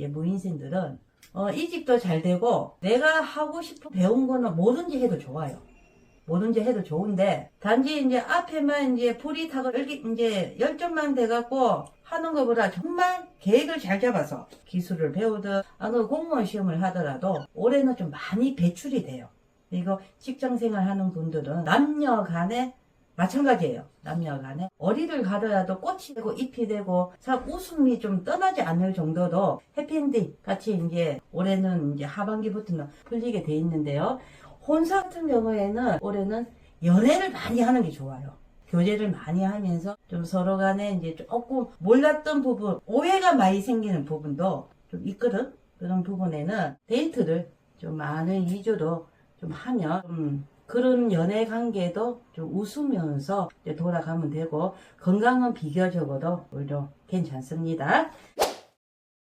이제 무인생들은 어, 이직도 잘 되고 내가 하고 싶은 배운 거는 뭐든지 해도 좋아요. 뭐든지 해도 좋은데 단지 이제 앞에만 이제 불이 타고 이제 열정만 돼갖고 하는 것보다 정말 계획을 잘 잡아서 기술을 배우든 아그 공무원 시험을 하더라도 올해는 좀 많이 배출이 돼요. 이거 직장 생활 하는 분들은 남녀 간에 마찬가지예요. 남녀 간에 어디를 가더라도 꽃이 되고 잎이 되고 참 웃음이 좀 떠나지 않을 정도로 해피엔딩 같이 이제 올해는 이제 하반기부터는 풀리게 돼 있는데요. 혼사 같은 경우에는 올해는 연애를 많이 하는 게 좋아요. 교제를 많이 하면서 좀 서로 간에 이제 조금 몰랐던 부분, 오해가 많이 생기는 부분도 좀 있거든. 그런 부분에는 데이트를 좀 많은 위주로 좀 하면 좀 그런 연애 관계도 좀 웃으면서 돌아가면 되고 건강은 비교적으로 오히려 괜찮습니다.